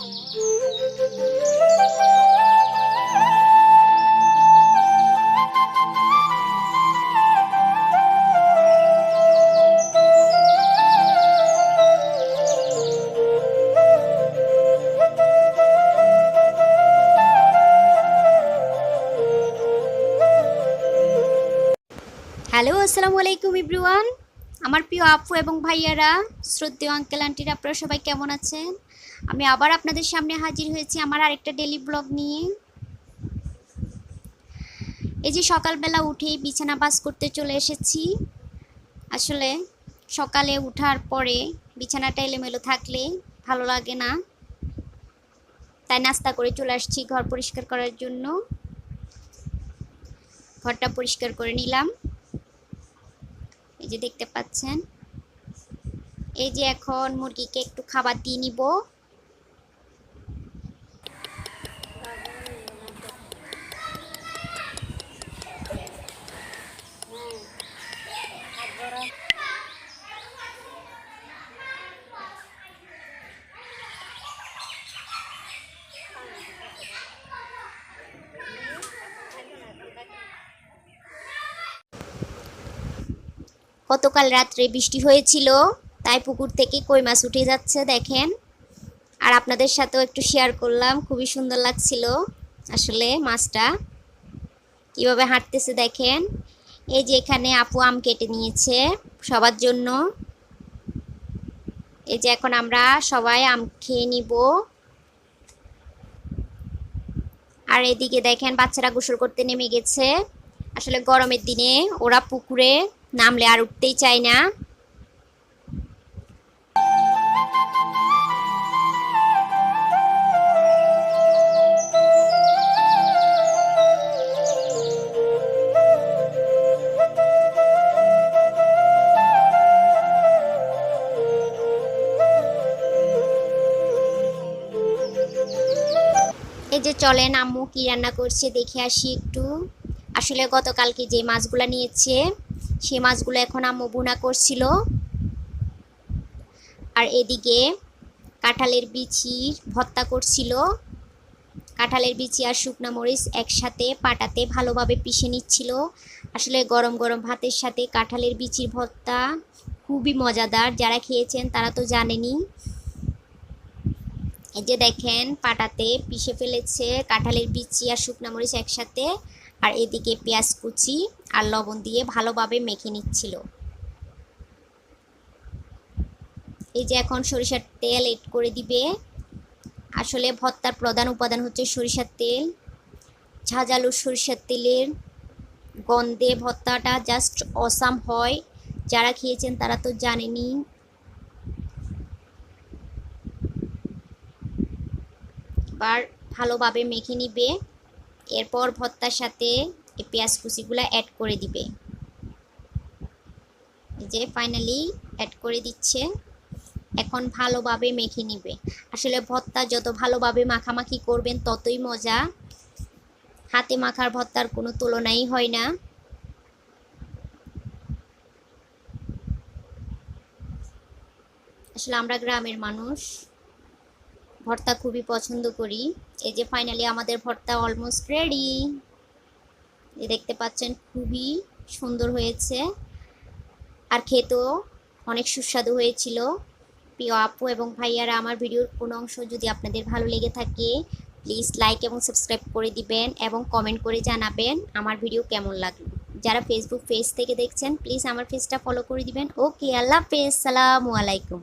Hello আসসালামু আলাইকুম ইব্রুয়ান আমার প্রিয় আপু এবং ভাইয়ারা, শ্রদ্ধেয় আঙ্কেল আন্টিরা আপনারা সবাই কেমন আছেন? আমি আবার আপনাদের সামনে হাজির হয়েছি আমার আরেকটা ডেলি ব্লগ নিয়ে। এই যে সকালবেলা উঠেই বিছানা বাস করতে চলে এসেছি। আসলে সকালে উঠার পরে বিছানাটা এলোমেলো থাকলে ভালো লাগে না। তাই নাস্তা করে চলে আসছি ঘর পরিষ্কার করার জন্য। ঘরটা পরিষ্কার করে নিলাম। যে দেখতে পাচ্ছেন। এই যে এখন মুরগিকে একটু খাবার দিয়ে নিব। গতকাল রাত্রে বৃষ্টি হয়েছিল, তাই পুকুর থেকে কই মাছ উঠে যাচ্ছে দেখেন। আর আপনাদের সাথেও একটু শেয়ার করলাম, খুবই সুন্দর লাগছিল আসলে মাছটা। কীভাবে হাঁটতেছে দেখেন। এই যে এখানে আপু আম কেটে নিয়েছে সবার জন্য। এই যে এখন আমরা সবাই আম খেয়ে নিব। আর এদিকে দেখেন বাচ্চারা গোসল করতে নেমে গেছে। আসলে গরমের দিনে ওরা পুকুরে নামলে আর উঠতেই চায় না। এই যে চলেন আম্মু কি রান্না করছে দেখে আসি একটু। আসলে গতকালকে যে মাছগুলো নিয়েছে সে মাছগুলো এখন আম্মু বুনা করছিল। আর এদিকে কাঁঠালের বিচির ভত্তা করছিল। কাঁঠালের বিচি আর শুকনা মরিচ একসাথে পাটাতে ভালোভাবে পিষে নিচ্ছিল। আসলে গরম গরম ভাতের সাথে কাঁঠালের বিচির ভর্তা খুবই মজাদার। যারা খেয়েছেন তারা তো জানেনই। এই যে দেখেন, পাটাতে পিষে ফেলেছে কাঁঠালের বিচি আর শুকনা মরিচ একসাথে। আর এদিকে পেঁয়াজ কুচি আর লবণ দিয়ে ভালোভাবে মেখে নিচ্ছিল। এই যে এখন সরিষার তেল এড করে দিবে। আসলে ভর্তার প্রধান উপাদান হচ্ছে সরিষার তেল। ঝাঁঝালু সরিষার তেলের গন্ধে ভর্তাটা জাস্ট অসাম হয়। যারা খেয়েছেন তারা তো জানেনি এবার ভালোভাবে মেখে নিবে। এরপর ভর্তার সাথে এই পেঁয়াজ কুচিগুলো অ্যাড করে দিবে। যে ফাইনালি অ্যাড করে দিচ্ছে। এখন ভালোভাবে মেখে নিবে। আসলে ভর্তা যত ভালোভাবে মাখামাখি করবেন, ততই মজা। হাতে মাখার ভর্তার কোনো তুলনাই হয় না। আসলে আমরা গ্রামের মানুষ, ভর্তা খুবই পছন্দ করি। এই যে ফাইনালি আমাদের ভর্তা অলমোস্ট রেডি দেখতে পাচ্ছেন খুবই সুন্দর হয়েছে। আর খেতেও অনেক সুস্বাদু হয়েছিল। প্রিয় আপু এবং ভাইয়ারা, আমার ভিডিওর কোনো অংশ যদি আপনাদের ভালো লেগে থাকে প্লিজ লাইক এবং সাবস্ক্রাইব করে দিবেন এবং কমেন্ট করে জানাবেন আমার ভিডিও কেমন লাগল। যারা ফেসবুক পেজ থেকে দেখছেন প্লিজ আমার পেজটা ফলো করে দিবেন। ওকে আল্লাহ হাফেজ, সালামু আলাইকুম।